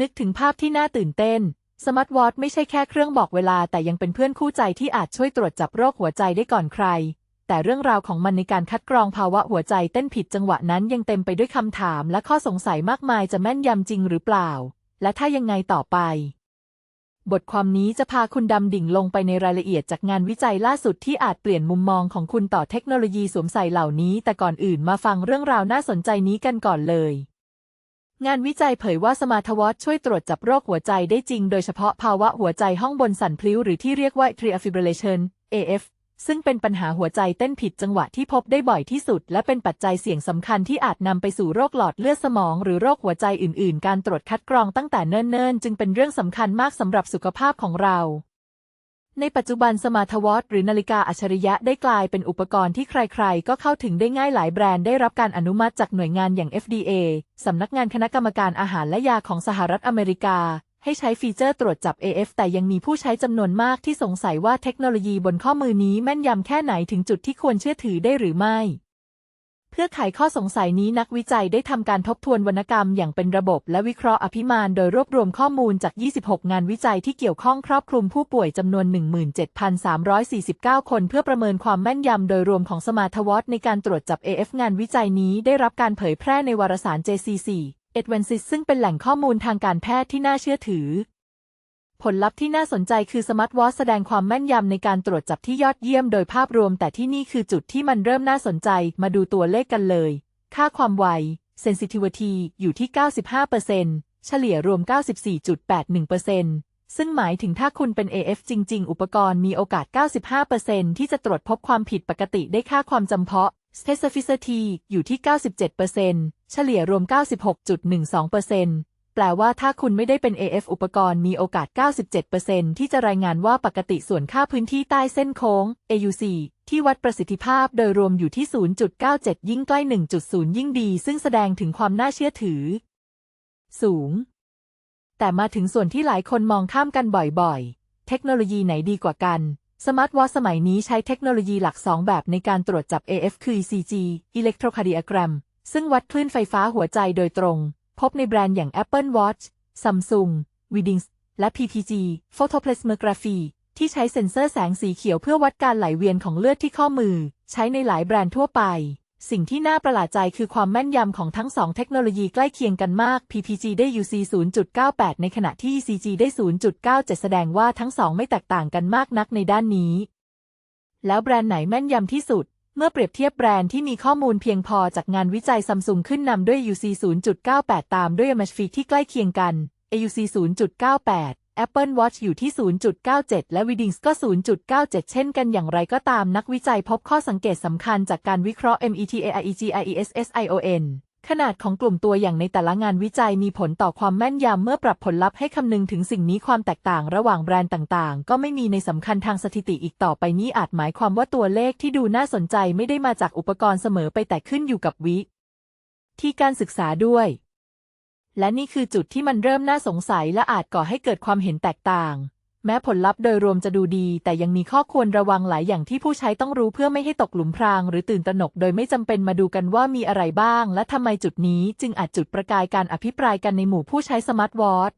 นึกถึงภาพที่น่าตื่นเต้น สมาร์ทวอทไม่ใช่แค่เครื่องบอกเวลา แต่ยังเป็นเพื่อนคู่ใจที่อาจช่วยตรวจจับโรคหัวใจได้ก่อนใคร แต่เรื่องราวของมันในการคัดกรองภาวะหัวใจเต้นผิดจังหวะนั้นยังเต็มไปด้วยคำถาม และข้อสงสัยมากมายจะแม่นยำจริงหรือเปล่า และถ้ายังไงต่อไป บทความนี้จะพาคุณดำดิ่งลงไปในรายละเอียดจากงานวิจัยล่าสุดที่อาจเปลี่ยนมุมมองของคุณต่อเทคโนโลยีสวมใส่เหล่านี้ แต่ก่อนอื่นมาฟังเรื่องราวน่าสนใจนี้กันก่อนเลย งานวิจัยเผยว่าสมาร์ทวอทช่วยตรวจจับโรคหัวใจได้จริงโดยเฉพาะภาวะหัวใจห้องบนสั่นพลิ้วหรือที่เรียกว่า atrial fibrillation AF ซึ่งเป็นปัญหาหัวใจเต้นผิดจังหวะที่พบได้บ่อยที่สุด และเป็นปัจจัยเสี่ยงสำคัญที่อาจนำไปสู่โรคหลอดเลือดสมอง หรือโรคหัวใจอื่น ๆ การตรวจคัดกรองตั้งแต่เนิ่น ๆ จึงเป็นเรื่องสำคัญมากสำหรับสุขภาพของเรา ในปัจจุบันสมาร์ทวอทหรือนาฬิกาอัจฉริยะได้กลายเป็นอุปกรณ์ที่ใครๆ ก็เข้าถึงได้ง่ายหลายแบรนด์ได้รับการอนุมัติจากหน่วยงานอย่าง FDA สำนักงานคณะกรรมการอาหารและยาของสหรัฐอเมริกา ให้ใช้ฟีเจอร์ตรวจจับ AF แต่ยังมีผู้ใช้จำนวนมากที่สงสัยว่าเทคโนโลยีบนข้อมือนี้แม่นยำแค่ไหนถึงจุดที่ควรเชื่อถือได้หรือไม่ พื่อไขข้อสงสัยนี้นักวิจัยได้ทำการทบทวนวรรณกรรมอย่างเป็นระบบและวิเคราะห์อภิมานโดยรวบรวมข้อมูลจาก 26 งานวิจัยที่เกี่ยวข้องครอบคลุมผู้ป่วยจำนวน 17,349 คนเพื่อประเมินความแม่นยำโดยรวมของสมาร์ทวอทในการตรวจจับ AF งานวิจัยนี้ได้รับการเผยแพร่ในวารสาร JCC Advances ซึ่งเป็นแหล่งข้อมูลทางการแพทย์ที่น่าเชื่อถือ ผลลัพธ์ที่น่าสนใจคือสมาร์ทวอทแสดงความแม่นยำในการตรวจจับที่ยอดเยี่ยมโดยภาพรวม แต่ที่นี่คือจุดที่มันเริ่มน่าสนใจ มาดูตัวเลขกันเลย ค่าความไว sensitivity อยู่ที่ 95%เฉลี่ยรวม 94.81%ซึ่งหมายถึงถ้าคุณเป็น AF จริง ๆ อุปกรณ์มีโอกาส 95%ที่จะตรวจพบความผิดปกติได้ค่าความจำเพาะ specificity อยู่ที่ 97%เฉลี่ยรวม 96.12% แปลว่าถ้าคุณไม่ได้เป็น AF อุปกรณ์มีโอกาส 97%ที่จะรายงานว่าปกติส่วนค่าพื้นที่ใต้เส้นโค้ง AUC ที่วัดประสิทธิภาพโดยรวมอยู่ที่ 0.97 ยิ่งใกล้ 1.0 ยิ่งดี ซึ่งแสดงถึงความน่าเชื่อถือ สูง แต่มาถึงส่วนที่หลายคนมองข้ามกันบ่อยๆ เทคโนโลยีไหนดีกว่ากัน สมาร์ทวอทสมัยนี้ใช้เทคโนโลยีหลัก 2 แบบในการตรวจจับ AF คือ ECG Electrocardiogram ซึ่งวัดคลื่นไฟฟ้าหัวใจโดยตรง พบในแบรนด์อย่าง Apple Watch Samsung Withings และ PPG Photoplasmography ที่ใช้เซ็นเซอร์แสงสีเขียวเพื่อวัดการไหลเวียนของเลือดที่ข้อมือ ใช้ในหลายแบรนด์ทั่วไป สิ่งที่น่าประหลาดใจคือความแม่นยำของทั้งสองเทคโนโลยีใกล้เคียงกันมาก PPG ได้ UC 0.98 ในขณะที่ ECG ได้ 0.97 แสดงว่าทั้งสองไม่แตกต่างกันมากนักในด้านนี้ แล้วแบรนด์ไหนแม่นยำที่สุด เมื่อเปรียบเทียบแบรนด์ที่มีข้อมูลเพียงพอจากงานวิจัยซัมซุงขึ้นนำด้วย UC 0.98 ตามด้วย Amazfit ที่ใกล้เคียงกัน AUC 0.98 Apple Watch อยู่ที่ 0.97 และ w i d i n g s ก็ 0.97 เช่นกันอย่างไรก็ตามนักวิจัยพบข้อสังเกตสำคัญจากการวิเคราะห์ METAIEGIESSION ขนาดของกลุ่มตัวอย่างในแต่ละงานวิจัยมีผลต่อความแม่นยำเมื่อปรับผลลัพธ์ให้คำนึงถึงสิ่งนี้ความแตกต่างระหว่างแบรนด์ต่างๆ ก็ไม่มีในสำคัญทางสถิติอีกต่อไปนี้อาจหมายความว่าตัวเลขที่ดูน่าสนใจไม่ได้มาจากอุปกรณ์เสมอไปแต่ขึ้นอยู่กับวิ ที่การศึกษาด้วย และนี่คือจุดที่มันเริ่มน่าสงสัยและอาจก่อให้เกิดความเห็นแตกต่าง แม้ผลลัพธ์โดยรวมจะดูดี แต่ยังมีข้อควรระวังหลายอย่างที่ผู้ใช้ต้องรู้เพื่อไม่ให้ตกหลุมพรางหรือตื่นตระหนกโดยไม่จำเป็นมาดูกันว่ามีอะไรบ้าง และทำไมจุดนี้จึงอาจจุดประกายการอภิปรายกันในหมู่ผู้ใช้สมาร์ทวอท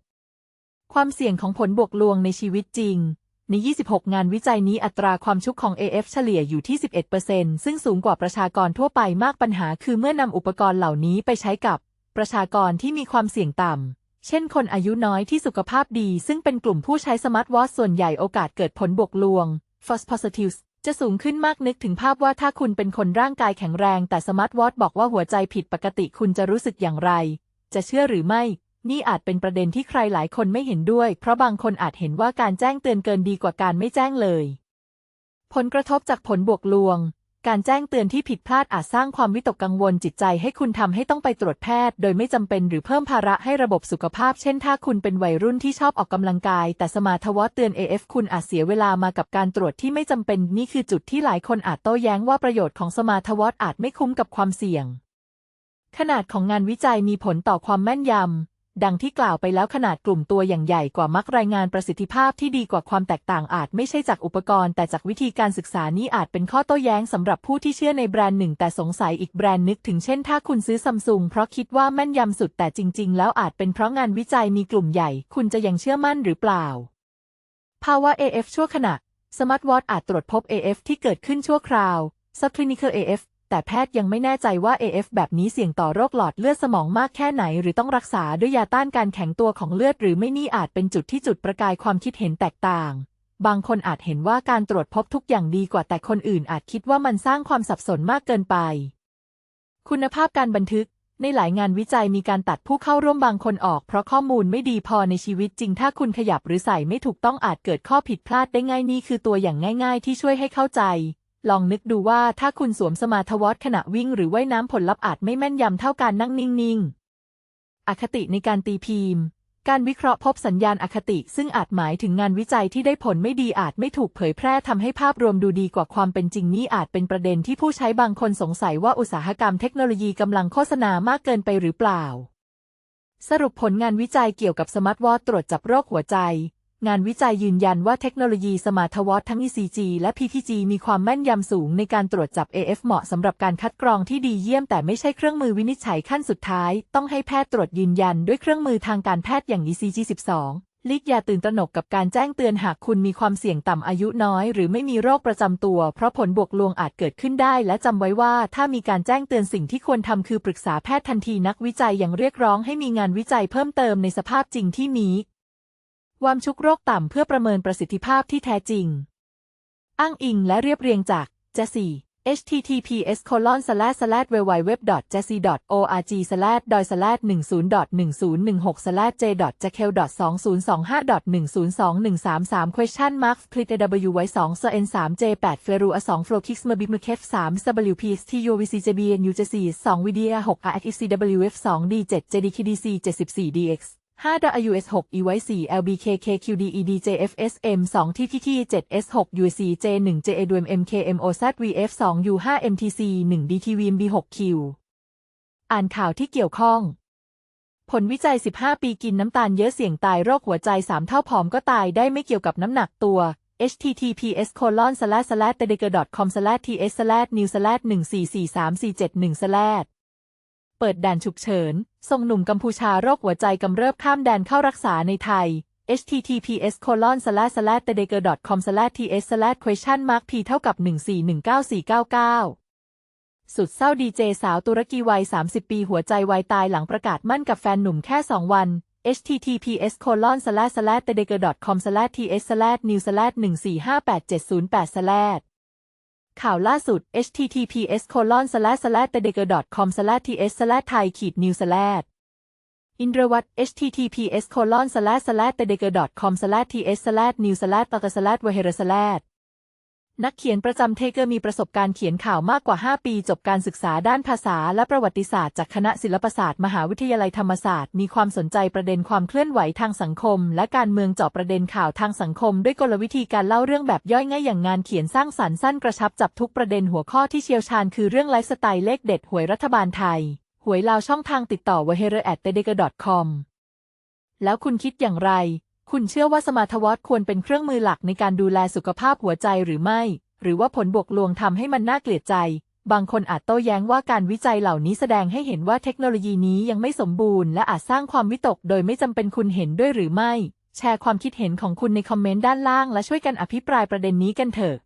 ความเสี่ยงของผลบวกลวงในชีวิตจริง ใน 26 งานวิจัยนี้อัตราความชุกของ AF เฉลี่ยอยู่ที่ 11%ซึ่งสูงกว่าประชากรทั่วไปมากปัญหา คือเมื่อนำอุปกรณ์เหล่านี้ไปใช้กับ ประชากรที่มีความเสี่ยงต่ำ เช่นคนอายุน้อยที่สุขภาพดี ซึ่งเป็นกลุ่มผู้ใช้สมาร์ทวอทส่วนใหญ่โอกาสเกิดผลบวกลวง false positives จะสูงขึ้นมากนึกถึงภาพว่าถ้าคุณเป็นคนร่างกายแข็งแรง แต่สมาร์ทวอทบอกว่าหัวใจผิดปกติคุณจะรู้สึกอย่างไร จะเชื่อหรือไม่ นี่อาจเป็นประเด็นที่ใครหลายคนไม่เห็นด้วย เพราะบางคนอาจเห็นว่าการแจ้งเตือนเกินดีกว่าการไม่แจ้งเลย ผลกระทบจากผลบวกลวง การแจ้งเตือนที่ผิดพลาดอาจสร้างความวิตกกังวลจิตใจให้คุณทำให้ต้องไปตรวจแพทย์ โดยไม่จำเป็นหรือเพิ่มภาระให้ระบบสุขภาพ เช่น ถ้าคุณเป็นวัยรุ่นที่ชอบออกกำลังกาย แต่สมาร์ทวอทเตือน AF คุณอาจเสียเวลามากับการตรวจที่ไม่จำเป็นนี่คือจุดที่หลายคนอาจโต้แย้งว่าประโยชน์ของสมาร์ทวอทอาจไม่คุ้มกับความเสี่ยง ขนาดของงานวิจัยมีผลต่อความแม่นยำ ดังที่กล่าวไปแล้วขนาดกลุ่มตัวอย่างใหญ่กว่ามักรายงานประสิทธิภาพที่ดีกว่าความแตกต่างอาจไม่ใช่จากอุปกรณ์ แต่จากวิธีการศึกษานี้อาจเป็นข้อโต้แย้งสำหรับผู้ที่เชื่อในแบรนด์หนึ่ง แต่สงสัยอีกแบรนด์นึกถึงเช่นถ้าคุณซื้อซัมซุงเพราะคิดว่าแม่นยำสุดแต่จริง ๆ แล้วอาจเป็นเพราะงานวิจัยมีกลุ่มใหญ่ คุณจะยังเชื่อมั่นหรือเปล่า ภาวะ AF ชั่วขณะสมาร์ทวอทอาจตรวจพบ AF ที่เกิดขึ้นชั่วคราว subclinical AF แต่แพทย์ยังไม่แน่ใจว่า AF แบบนี้เสี่ยงต่อโรคหลอดเลือดสมองมากแค่ไหน หรือต้องรักษาด้วยยาต้านการแข็งตัวของเลือด หรือไม่นี่อาจเป็นจุดที่จุดประกายความคิดเห็นแตกต่าง บางคนอาจเห็นว่าการตรวจพบทุกอย่างดีกว่าแต่คนอื่นอาจคิดว่ามันสร้างความสับสนมากเกินไป คุณภาพการบันทึกในหลายงานวิจัยมีการตัดผู้เข้าร่วมบางคนออก เพราะข้อมูลไม่ดีพอในชีวิตจริง ถ้าคุณขยับหรือใส่ไม่ถูกต้องอาจเกิดข้อผิดพลาดได้ง่ายนี่คือตัวอย่างง่าย ๆ ที่ช่วยให้เข้าใจ ลองนึกดูว่าถ้าคุณสวมสมาร์ทวอทขณะวิ่งหรือว่ายน้ำผลลัพธ์อาจไม่แม่นยำเท่าการนั่งนิ่งๆ อคติในการตีพิมพ์ การวิเคราะห์พบสัญญาณอคติ ซึ่งอาจหมายถึงงานวิจัยที่ได้ผลไม่ดีอาจไม่ถูกเผยแพร่ทำให้ภาพรวมดูดีกว่าความเป็นจริงนี้อาจเป็นประเด็นที่ผู้ใช้บางคนสงสัยว่าอุตสาหกรรมเทคโนโลยีกำลังโฆษณามากเกินไปหรือเปล่า สรุปผลงานวิจัยเกี่ยวกับสมาร์ทวอทตรวจจับโรคหัวใจ งานวิจัยยืนยันว่าเทคโนโลยีสมาร์ทวอททั้ง ECG และ PTG มีความแม่นยำสูงในการตรวจจับ AF เหมาะสำหรับการคัดกรองที่ดีเยี่ยมแต่ไม่ใช่เครื่องมือวินิจฉัยขั้นสุดท้าย ต้องให้แพทย์ตรวจยืนยันด้วยเครื่องมือทางการแพทย์อย่าง ECG 12ลิกยาตื่นตระหนกกับการแจ้งเตือนหากคุณมีความเสี่ยงต่ำอายุน้อย หรือไม่มีโรคประจำตัว เพราะผลบวกลวงอาจเกิดขึ้นได้ และจำไว้ว่าถ้ามีการแจ้งเตือนสิ่งที่ควรทำคือปรึกษาแพทย์ทันทีนักวิจัยยังเรียกร้องให้มีงานวิจัยเพิ่มเติมในสภาพจริงที่มี วามชุกโรคต่ำเพื่อประเมินประสิทธิภาพที่แท้จริง อ้างอิงและเรียบเรียงจาก j e s s i https colon slash slash www jesse org slash doi slash 10 1016 slash j jackal 2025 102133 question mark split w ไว้2 cn 3 j 8 feru a 2 flow kicks m b i m k f 3 wpst uvcjb nu jc 2 vda 6 rxcwf 2 d7 jdkdc 74 dx 5 WS 6 EY 4 LBKK QDED JFSM 2 TTT 7 S 6 UC J 1 JADM MKM OZ VF 2 U 5 MTC 1 DTVMB 6 Q อ่านข่าวที่เกี่ยวข้อง ผลวิจัย 15 ปีกินน้ำตาลเยอะเสี่ยงตายโรคหัวใจ 3 เท่าผอมก็ตายได้ไม่เกี่ยวกับน้ำหนักตัว https colon slash slash t e d e g e r com slash ts slash new slash 1443471 slash เปิดด่านฉุกเฉิน ส่งหนุ่มกัมพูชาโรคหัวใจกำเริบข้ามแดนเข้ารักษาในไทย https colon slash slash t e d e g e r com slash ts slash question mark p เท่ากับ 1419499 สุดเศร้าดีเจสาวตุรกีวัย 30 ปีหัวใจวายตายหลังประกาศมั่นกับแฟนหนุ่มแค่ 2 วัน https colon slash slash t e d e g e r com slash ts slash new slash 1458708 slash ข่าวล่าสุด https colon slash slash t e d e g e r com slash ts l a thai new s l a s อินทรวัต https colon slash slash t e d e g e r com slash ts slash new slash t a slash w a h e r slash นักเขียนประจำเทเกอร์มีประสบการณ์เขียนข่าวมากกว่า 5 ปี จบการศึกษาด้านภาษาและประวัติศาสตร์จากคณะศิลปศาสตร์ มหาวิทยาลัยธรรมศาสตร์ มีความสนใจประเด็นความเคลื่อนไหวทางสังคม และการเมืองเจาะประเด็นข่าวทางสังคม ด้วยกลวิธีการเล่าเรื่องแบบย่อยง่ายอย่างงานเขียนสร้างสรรค์สั้นกระชับจับทุกประเด็นหัวข้อที่เชี่ยวชาญคือเรื่องไลฟ์สไตล์เลขเด็ดหวยรัฐบาลไทย หวยลาวช่องทางติดต่อ w a h e r at e d e g e r com แล้วคุณคิดอย่างไร คุณเชื่อว่าสมาร์ทวอทควรเป็นเครื่องมือหลักในการดูแลสุขภาพหัวใจหรือไม่ หรือว่าผลบวกลวงทำให้มันน่าเกลียดใจ บางคนอาจโต้แย้งว่าการวิจัยเหล่านี้แสดงให้เห็นว่าเทคโนโลยีนี้ยังไม่สมบูรณ์และอาจสร้างความวิตกโดยไม่จำเป็นคุณเห็นด้วยหรือไม่ แชร์ความคิดเห็นของคุณในคอมเมนต์ด้านล่างและช่วยกันอภิปรายประเด็นนี้กันเถอะ